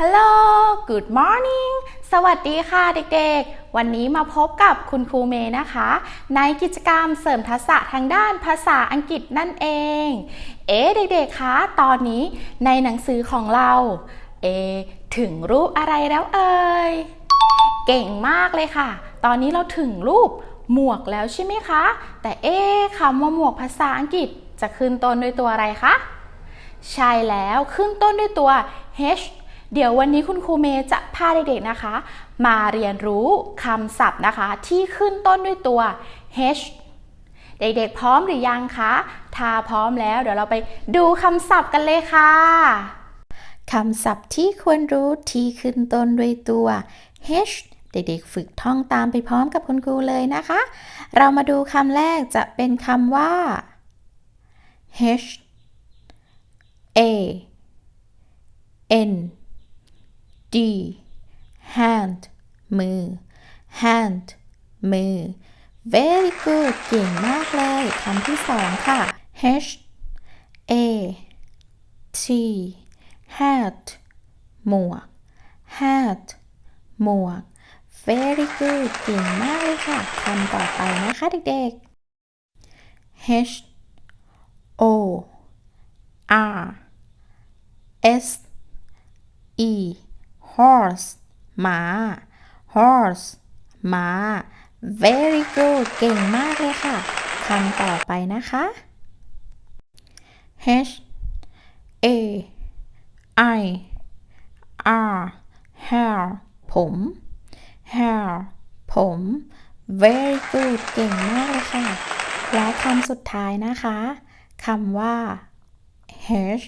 ฮัลโหล Good morning สวัสดีค่ะเด็กๆ วันนี้มาพบกับคุณครูเมย์นะคะ ในกิจกรรมเสริมทักษะทางด้านภาษาอังกฤษนั่นเอง เอ๊เด็กๆ คะ ตอนนี้ในหนังสือของเรา เอ ถึงรูปอะไรแล้วเอ่ย เก่งมากเลยค่ะ ตอนนี้เราถึงรูปหมวกแล้วใช่ไหมคะ แต่เอ๊ะคำว่าหมวกภาษาอังกฤษจะขึ้นต้นด้วยตัวอะไรคะ ใช่แล้วขึ้นต้นด้วยตัว H เดี๋ยววันนี้คุณครูเมย์จะพาเด็กๆนะคะ มาเรียนรู้คำศัพท์นะคะ ที่ขึ้นต้นด้วยตัว H เด็กๆพร้อมหรือยังคะ ถ้าพร้อมแล้วเดี๋ยวเราไปดูคำศัพท์กันเลยค่ะ คำศัพท์ที่ควรรู้ที่ขึ้นต้นด้วยตัว H เด็กๆฝึกท่องตามไปพร้อมกับคุณครูเลยนะคะ เรามาดูคำแรกจะเป็นคำว่า H A N D hand มือ hand มือ very good เก่งมากเลยคำที่สองค่ะ H A T hat หมวก hat หมวก very good เก่งมากเลยค่ะคำต่อไปนะคะเด็กๆ H O R S E horse หมา horse หมา very good เก่งมากเลยค่ะคำต่อไปนะคะ H A I R hair ผม hair ผม very good เก่งมากเลยค่ะ และคำสุดท้ายนะคะคำว่า H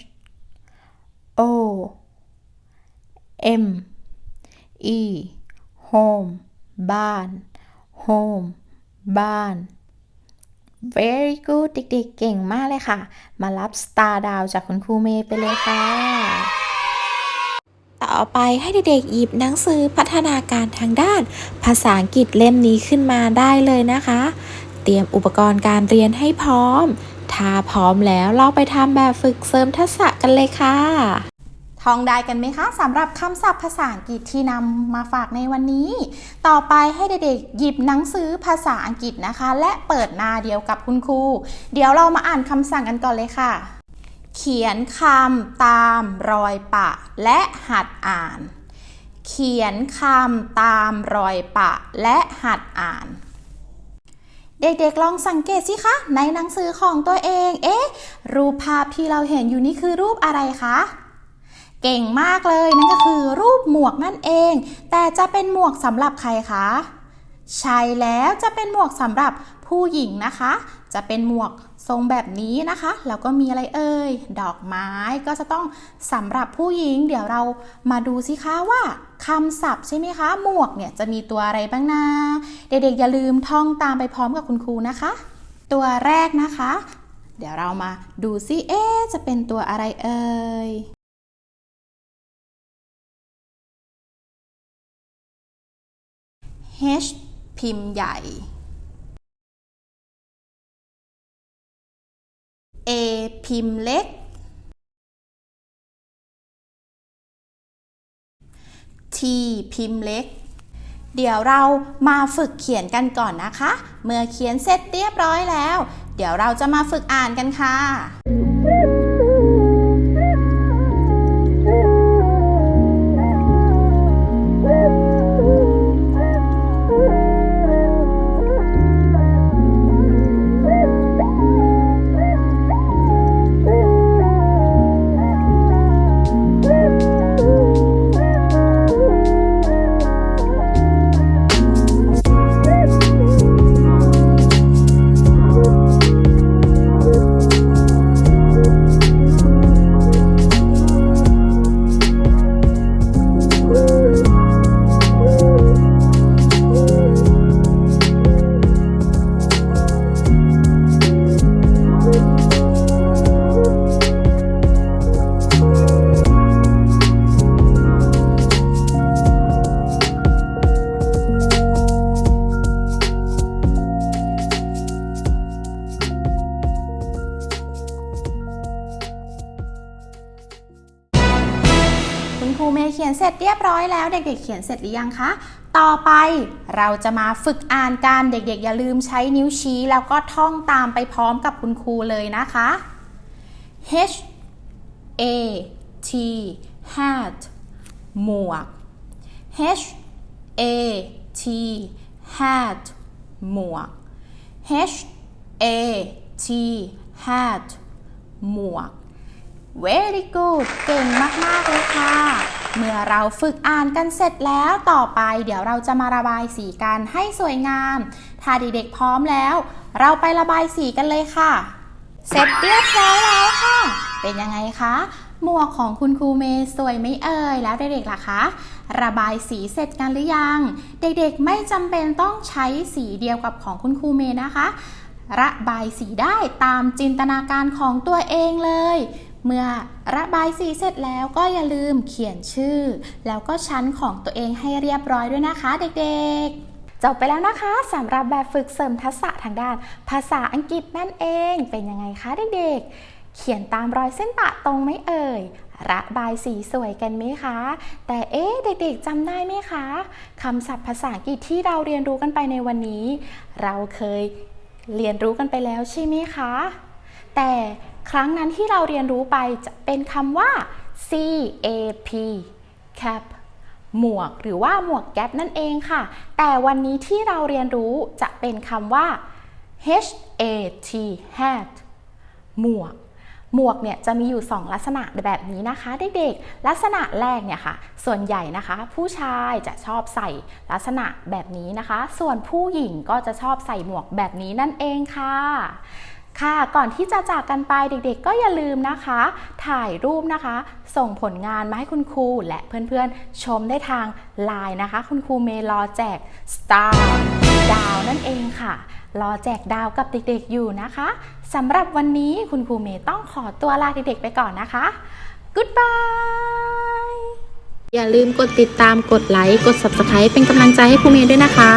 O M E home บ้าน home บ้าน very good เด็กๆ เก่งมากเลยค่ะ มารับสตาร์ดาวจากคุณครูเมย์ไปเลยค่ะ ต่อไปให้เด็กๆ หยิบหนังสือพัฒนาการทางด้าน ภาษาอังกฤษเล่มนี้ขึ้นมาได้เลยนะคะ เตรียมอุปกรณ์การเรียนให้พร้อม ถ้าพร้อมแล้วเราไปทำแบบฝึกเสริมทักษะกันเลยค่ะ ท่องได้กันไหมคะสำหรับคำศัพท์ภาษาอังกฤษที่นำมาฝากในวันนี้ ต่อไปให้เด็กๆหยิบหนังสือภาษาอังกฤษนะคะ และเปิดหน้าเดียวกับคุณครู เดี๋ยวเรามาอ่านคำสั่งกันก่อนเลยค่ะ เขียนคำตามรอยปะ และหัดอ่าน เขียนคำตามรอยปะ และหัดอ่านเด็กๆ ลองสังเกตสิคะ ในหนังสือของตัวเอง เอ๊ะ รูปภาพที่เราเห็นอยู่นี่คือรูปอะไรคะ เก่งมากเลยนั่นก็คือรูปหมวกนั่นเอง แต่จะเป็นหมวกสำหรับใครคะใช่แล้วจะเป็นหมวกสำหรับผู้หญิงนะคะ จะเป็นหมวกทรงแบบนี้นะคะ แล้วก็มีอะไรเอ่ย ดอกไม้ก็จะต้องสำหรับผู้หญิง เดี๋ยวเรามาดูสิคะว่าคำศัพท์ใช่ไหมคะ หมวกเนี่ยจะมีตัวอะไรบ้างนะ เด็กๆอย่าลืมท่องตามไปพร้อมกับคุณครูนะคะ ตัวแรกนะคะ เดี๋ยวเรามาดูซิเอ๊จะเป็นตัวอะไรเอ่ย H พิมพ์ใหญ่ A พิมพ์เล็ก T พิมพ์เล็ก เดี๋ยวเรามาฝึกเขียนกันก่อนนะคะ เมื่อเขียนเสร็จเรียบร้อยแล้ว เดี๋ยวเราจะมาฝึกอ่านกันค่ะ เขียนเสร็จเรียบร้อยแล้วเด็กๆ เขียนเสร็จหรือยังคะ ต่อไปเราจะมาฝึกอ่านกันเด็กๆ อย่าลืมใช้นิ้วชี้ แล้วก็ท่องตามไปพร้อมกับคุณครูเลยนะคะ H A T hat หมวก H A T hat หมวก H A T hat หมวก Very good เก่งมาก ๆ เลยค่ะ เมื่อเราฝึกอ่านกันเสร็จแล้วต่อไป เดี๋ยวเราจะมาระบายสีกันให้สวยงาม ถ้าเด็กๆพร้อมแล้ว เราไประบายสีกันเลยค่ะ เสร็จเรียบร้อยแล้วค่ะ เป็นยังไงคะหมวกของคุณครูเมย์สวยไม่เอ่ยแล้วเด็กๆล่ะคะ ระบายสีเสร็จกันหรือยัง เด็กๆไม่จำเป็นต้องใช้สีเดียวกับของคุณครูเมย์นะคะ ระบายสีได้ตามจินตนาการของตัวเองเลย เมื่อระบายสีเสร็จแล้วก็อย่าลืมเขียนชื่อ แล้วก็ชั้นของตัวเองให้เรียบร้อยด้วยนะคะเด็กๆจบไปแล้วนะคะสำหรับแบบฝึกเสริมทักษะทางด้าน ภาษาอังกฤษนั่นเองเป็นยังไงคะเด็กๆ เขียนตามรอยเส้นปะตรงไหมเอ่ย ระบายสีสวยกันไหมคะ แต่เอ๊ะเด็กๆจำได้ไหมคะคำศัพท์ภาษาอังกฤษที่เราเรียนรู้กันไปในวันนี้ เราเคยเรียนรู้กันไปแล้วใช่ไหมคะ แต่ ครั้งนั้นที่เราเรียนรู้ไปจะเป็นคำว่า cap cap หมวกหรือว่าหมวกแก๊ปนั่นเองค่ะ แต่วันนี้ที่เราเรียนรู้จะเป็นคำว่า hat hat หมวก หมวกเนี่ยจะมีอยู่ 2 ลักษณะแบบนี้นะคะเด็กๆลักษณะแรกเนี่ยค่ะ ส่วนใหญ่นะคะ ผู้ชายจะชอบใส่ลักษณะแบบนี้นะคะ ส่วนผู้หญิงก็จะชอบใส่หมวกแบบนี้นั่นเองค่ะ ค่ะก่อนที่จะจากกันไปเด็กๆ ก็อย่าลืมนะคะ ถ่ายรูปนะคะ ส่งผลงานมาให้คุณครูและเพื่อนๆ ชมได้ทางไลน์นะคะ คุณครูเมย์รอแจก Star ดาวนั่นเองค่ะ รอแจกดาวกับเด็กๆอยู่นะคะสำหรับวันนี้คุณครูเมย์ต้องขอตัวลาเด็กๆไปก่อนนะคะ Goodbye อย่าลืมกดติดตามกดไลค์กด Subscribe เป็นกำลังใจให้ครูเมย์ด้วยนะคะ